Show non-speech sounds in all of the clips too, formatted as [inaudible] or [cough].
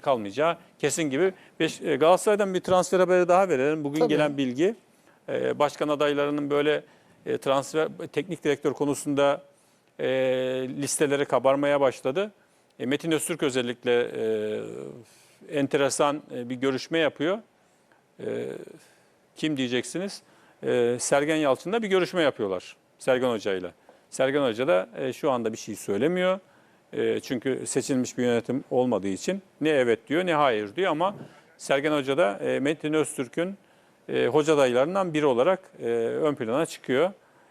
kalmayacağı kesin gibi. Beş- e, Galatasaray'dan bir transfer haberi daha verelim. Bugün Tabii. gelen bilgi e, başkan adaylarının böyle e, transfer teknik direktör konusunda listeleri kabarmaya başladı. Metin Öztürk özellikle enteresan bir görüşme yapıyor. Kim diyeceksiniz? Sergen Yalçın'la bir görüşme yapıyorlar Sergen Hoca'yla. Sergen Hoca da şu anda bir şey söylemiyor. E, çünkü seçilmiş bir yönetim olmadığı için ne evet diyor ne hayır diyor ama Sergen Hoca da e, Metin Öztürk'ün e, hoca adaylarından biri olarak e, ön plana çıkıyor.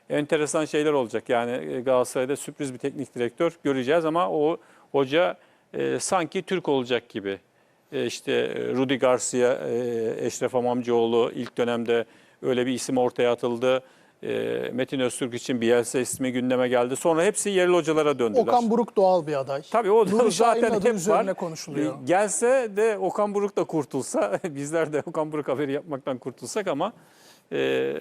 Enteresan şeyler olacak yani Galatasaray'da sürpriz bir teknik direktör göreceğiz ama o hoca sanki Türk olacak gibi. E, işte Rudi Garcia, e, Eşref Amamcıoğlu ilk dönemde öyle bir isim ortaya atıldı. E, Metin Öztürk için Bielsa ismi gündeme geldi. Sonra hepsi yerli hocalara döndüler. Okan Buruk doğal bir aday. Tabii o da Nuri [laughs] zaten adı hep üzerine var. konuşuluyor. E, Gelse de Okan Buruk da kurtulsa, [laughs] bizler de Okan Buruk haberi yapmaktan kurtulsak ama e,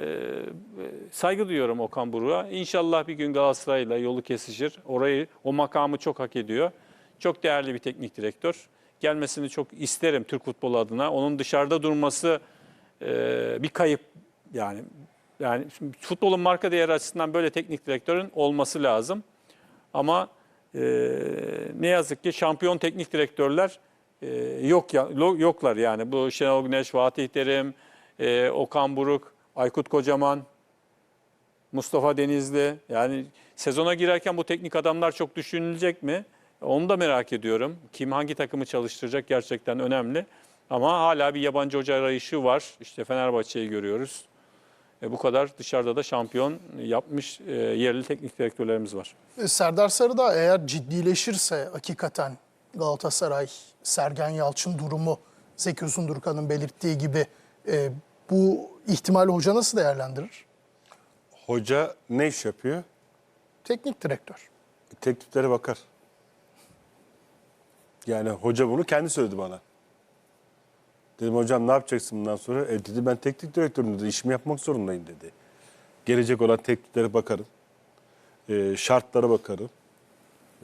saygı duyuyorum Okan Buruk'a. İnşallah bir gün Galatasaray'la yolu kesişir. Orayı, o makamı çok hak ediyor. Çok değerli bir teknik direktör. Gelmesini çok isterim Türk futbolu adına. Onun dışarıda durması e, bir kayıp yani. Yani futbolun marka değeri açısından böyle teknik direktörün olması lazım. Ama e, ne yazık ki şampiyon teknik direktörler e, yok ya yoklar yani. Bu Şenol Güneş, Fatih Terim, e, Okan Buruk, Aykut Kocaman, Mustafa Denizli. Yani sezona girerken bu teknik adamlar çok düşünülecek mi? Onu da merak ediyorum. Kim hangi takımı çalıştıracak gerçekten önemli. Ama hala bir yabancı hoca arayışı var. İşte Fenerbahçe'yi görüyoruz. E, bu kadar dışarıda da şampiyon yapmış e, yerli teknik direktörlerimiz var. E, Serdar Sarıdağ eğer ciddileşirse hakikaten Galatasaray, Sergen Yalçın durumu Zeki Uzundurkan'ın belirttiği gibi e, bu ihtimali hoca nasıl değerlendirir? Hoca ne iş yapıyor? Teknik direktör. Tekniklere bakar. Yani hoca bunu kendi söyledi bana. Dedim hocam ne yapacaksın bundan sonra? E dedi ben teknik direktörüm dedi. İşimi yapmak zorundayım dedi. Gelecek olan tekniklere bakarım. E, şartlara bakarım.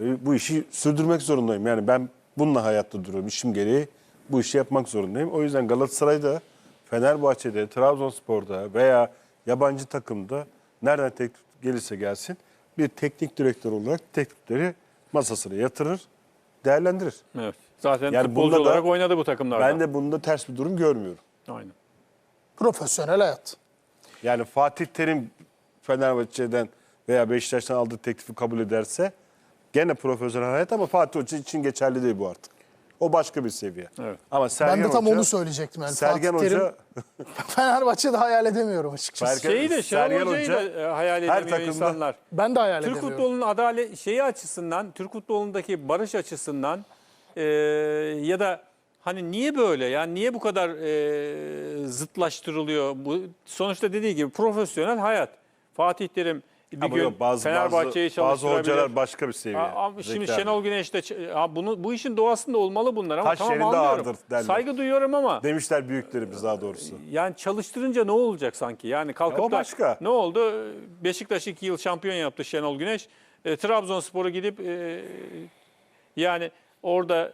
E, bu işi sürdürmek zorundayım. Yani ben bununla hayatta duruyorum. İşim gereği bu işi yapmak zorundayım. O yüzden Galatasaray'da, Fenerbahçe'de, Trabzonspor'da veya yabancı takımda nereden teklif gelirse gelsin bir teknik direktör olarak teklifleri masasına yatırır, değerlendirir. Evet. Zaten Yani futbolcu bunda da- olarak oynadı bu takımlarda. Ben de bunda ters bir durum görmüyorum. Aynen. Profesyonel hayat. Yani Fatih Terim Fenerbahçe'den veya Beşiktaş'tan aldığı teklifi kabul ederse gene profesyonel hayat ama Fatih Hoca için geçerli değil bu artık. O başka bir seviye. Evet. Ama Sergen ben de tam Hoca, onu söyleyecektim. Yani Sergen Fatih Terim, [laughs] Hoca Fenerbahçe'de hayal edemiyorum açıkçası. Sergen- Şeyi de Şenol Sergen Hoca'yı Hoca da e, hayal her edemiyor takımda- insanlar. Ben de hayal Türk edemiyorum. futbolunun adalet şeyi açısından, Türk futbolundaki barış açısından e, ya da hani niye böyle? Yani niye bu kadar e, zıtlaştırılıyor? Bu sonuçta dediği gibi profesyonel hayat. Fatih Terim bir Ama gün yok, bazı, Fenerbahçe'yi bazı, bazı hocalar başka bir seviye. Ama şimdi Zeki. Şenol Güneş de ha, bunu bu işin doğasında olmalı bunlar ama Taş tamam anlıyorum. ağırdır derler. Saygı duyuyorum ama Demişler büyüklerimiz daha doğrusu. yani çalıştırınca ne olacak sanki? Yani kalkıp Ya o da başka. ne oldu? Beşiktaş iki yıl şampiyon yaptı Şenol Güneş. E, Trabzonspor'u gidip e, yani orada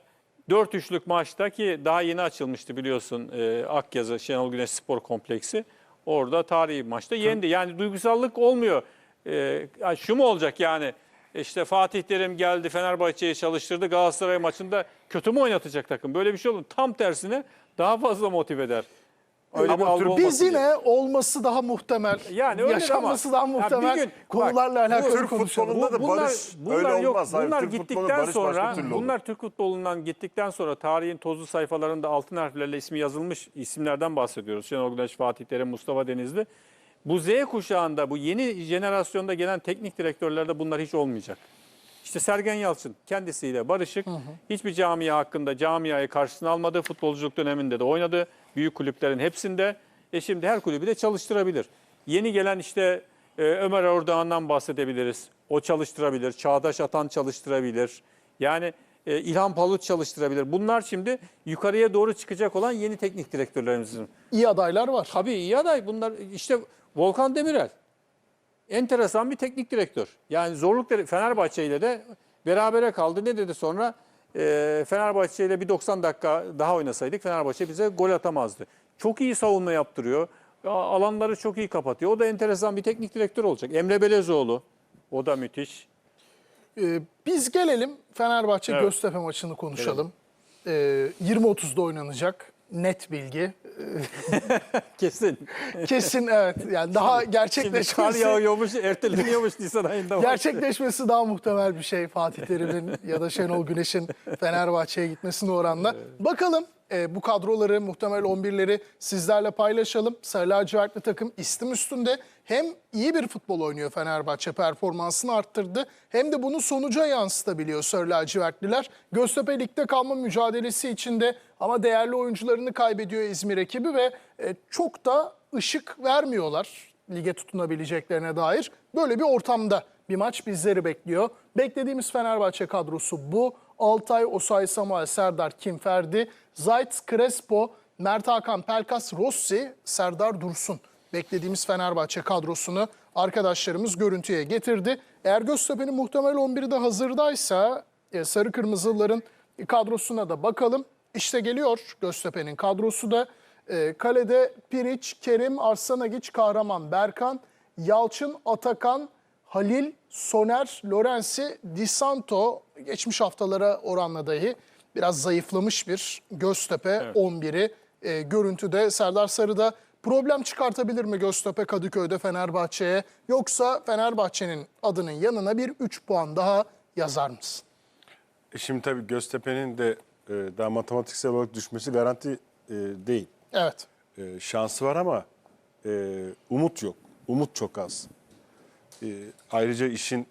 4-3'lük maçta ki daha yeni açılmıştı biliyorsun e, Akyazı Şenol Güneş Spor Kompleksi. Orada tarihi maçta yendi. Yani duygusallık olmuyor. E, şu mu olacak yani? İşte Fatih Terim geldi Fenerbahçe'yi çalıştırdı. Galatasaray maçında kötü mü oynatacak takım? Böyle bir şey olur. Tam tersine daha fazla motive eder. Öyle Ama bir algı olmasın Biz diye. yine olması daha muhtemel, Yani öyle yaşanması ama- daha Ya bir muhtemel gün- konularla bak, alakalı Türk konuşalım. futbolunda da bunlar, barış bunlar öyle yok. olmaz. Bunlar Türk gittikten barış başka sonra türlü olur. bunlar Türk futbolundan gittikten sonra tarihin tozlu sayfalarında altın harflerle ismi yazılmış isimlerden bahsediyoruz. Şenol Güneş, Fatih Terim, Mustafa Denizli. Bu Z kuşağında, bu yeni jenerasyonda gelen teknik direktörlerde bunlar hiç olmayacak. İşte Sergen Yalçın kendisiyle barışık. Hiçbir camia hakkında camiayı karşısına almadı. Futbolculuk döneminde de oynadı. Büyük kulüplerin hepsinde. E şimdi her kulübü de çalıştırabilir. Yeni gelen işte e, Ömer Ordoğan'dan bahsedebiliriz. O çalıştırabilir. Çağdaş Atan çalıştırabilir. Yani e, İlhan Palut çalıştırabilir. Bunlar şimdi yukarıya doğru çıkacak olan yeni teknik direktörlerimizin. İyi adaylar var. Tabii iyi aday bunlar. İşte Volkan Demirel. Enteresan bir teknik direktör. Yani zorlukları Fenerbahçe ile de berabere kaldı. Ne dedi sonra? E, Fenerbahçe ile bir 90 dakika daha oynasaydık Fenerbahçe bize gol atamazdı. Çok iyi savunma yaptırıyor. Alanları çok iyi kapatıyor. O da enteresan bir teknik direktör olacak. Emre Belezoğlu. O da müthiş. Ee, biz gelelim Fenerbahçe Evet. Göztepe maçını konuşalım. Ee, 20.30'da oynanacak. Net bilgi. [laughs] Kesin. Kesin evet. Yani daha Şimdi kar gerçekleşmesi yağıyormuş, erteleniyormuş Nisan ayında. gerçekleşmesi daha muhtemel bir şey Fatih Terim'in ya da Şenol Güneş'in Fenerbahçe'ye gitmesine oranla. Bakalım e, bu kadroları, muhtemel 11'leri sizlerle paylaşalım. Sarı lacivertli takım istim üstünde hem iyi bir futbol oynuyor Fenerbahçe performansını arttırdı hem de bunu sonuca yansıtabiliyor Sarı lacivertliler. Göztepe ligde kalma mücadelesi içinde ama değerli oyuncularını kaybediyor İzmir ekibi ve e, çok da ışık vermiyorlar lige tutunabileceklerine dair. Böyle bir ortamda bir maç bizleri bekliyor. Beklediğimiz Fenerbahçe kadrosu bu. Altay, Osay Samuel, Serdar Kimferdi, Zayt, Crespo, Mert Hakan, Pelkas, Rossi, Serdar Dursun. Beklediğimiz Fenerbahçe kadrosunu arkadaşlarımız görüntüye getirdi. Eğer Göztepe'nin muhtemel 11'i de hazırdaysa e, Sarı Kırmızılıların kadrosuna da bakalım. İşte geliyor Göztepe'nin kadrosu da. E, kalede Piriç, Kerim, Arslanagiç, Kahraman, Berkan, Yalçın, Atakan, Halil, Soner, Lorenzi, Di Santo geçmiş haftalara oranla dahi biraz zayıflamış bir Göztepe 11'i. E, görüntüde Serdar Sarı'da problem çıkartabilir mi Göztepe Kadıköy'de Fenerbahçe'ye? Yoksa Fenerbahçe'nin adının yanına bir 3 puan daha yazar mısın? E Şimdi tabii Göztepe'nin de e, daha matematiksel olarak düşmesi garanti e, değil. Evet. E, şansı var ama e, umut yok. Umut çok az. E, ayrıca işin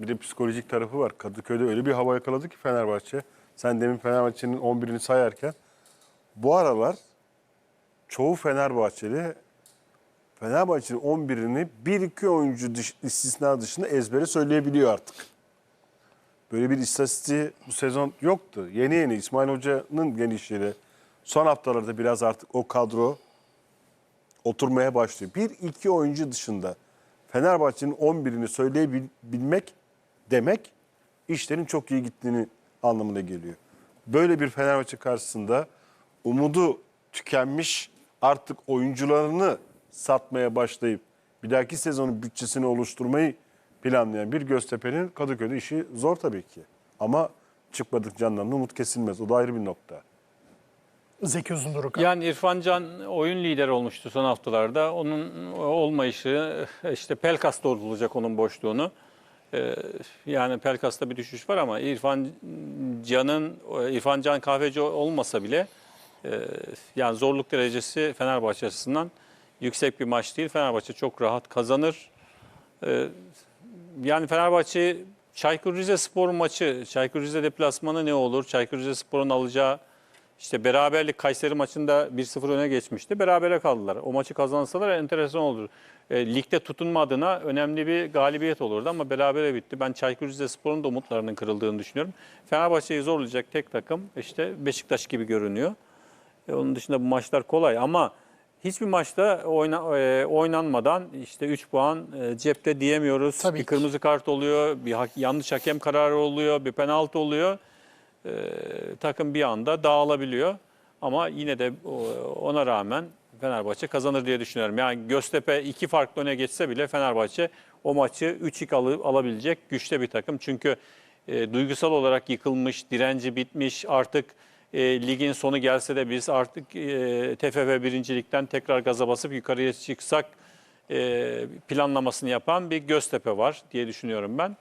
bir de psikolojik tarafı var. Kadıköy'de öyle bir hava yakaladı ki Fenerbahçe. Sen demin Fenerbahçe'nin 11'ini sayarken bu aralar çoğu Fenerbahçeli Fenerbahçe'nin 11'ini bir iki oyuncu dış, istisna dışında ezbere söyleyebiliyor artık. Böyle bir istatistiği bu sezon yoktu. Yeni yeni İsmail Hoca'nın gelişiyle son haftalarda biraz artık o kadro oturmaya başlıyor. Bir iki oyuncu dışında Fenerbahçe'nin 11'ini söyleyebilmek demek işlerin çok iyi gittiğini anlamına geliyor. Böyle bir Fenerbahçe karşısında umudu tükenmiş artık oyuncularını satmaya başlayıp bir dahaki sezonun bütçesini oluşturmayı planlayan bir Göztepe'nin Kadıköy'de işi zor tabii ki. Ama çıkmadık candan umut kesilmez. O da ayrı bir nokta. Zeki Uzunduruk. Yani İrfan Can oyun lideri olmuştu son haftalarda. Onun olmayışı işte Pelkas dolduracak onun boşluğunu. Ee, Yani Pelkas'ta bir düşüş var ama İrfan Can'ın İrfan Can kahveci olmasa bile e, yani zorluk derecesi Fenerbahçe açısından yüksek bir maç değil. Fenerbahçe çok rahat kazanır. Ee, Yani Fenerbahçe Çaykur Rizespor maçı, Çaykur Rize deplasmanı ne olur? Çaykur Rizespor'un alacağı işte beraberlik Kayseri maçında 1-0 öne geçmişti. Berabere kaldılar. O maçı kazansalar enteresan olur. E, ligde tutunma adına önemli bir galibiyet olurdu ama berabere bitti. Ben Çaykur Rizespor'un da umutlarının kırıldığını düşünüyorum. Fenerbahçe'yi zorlayacak tek takım işte Beşiktaş gibi görünüyor. E, onun dışında bu maçlar kolay ama hiçbir maçta oyna, e, oynanmadan işte 3 puan e, cepte diyemiyoruz. Tabii bir ki. kırmızı kart oluyor, bir hak- yanlış hakem kararı oluyor, bir penaltı oluyor. E, takım bir anda dağılabiliyor. Ama yine de o- ona rağmen Fenerbahçe kazanır diye düşünüyorum. Yani Göztepe iki farklı öne geçse bile Fenerbahçe o maçı 3-2 alı- alabilecek güçte bir takım. Çünkü e, duygusal olarak yıkılmış, direnci bitmiş artık e, ligin sonu gelse de biz artık e, TFF birincilikten tekrar gaza basıp yukarıya çıksak e, planlamasını yapan bir Göztepe var diye düşünüyorum ben.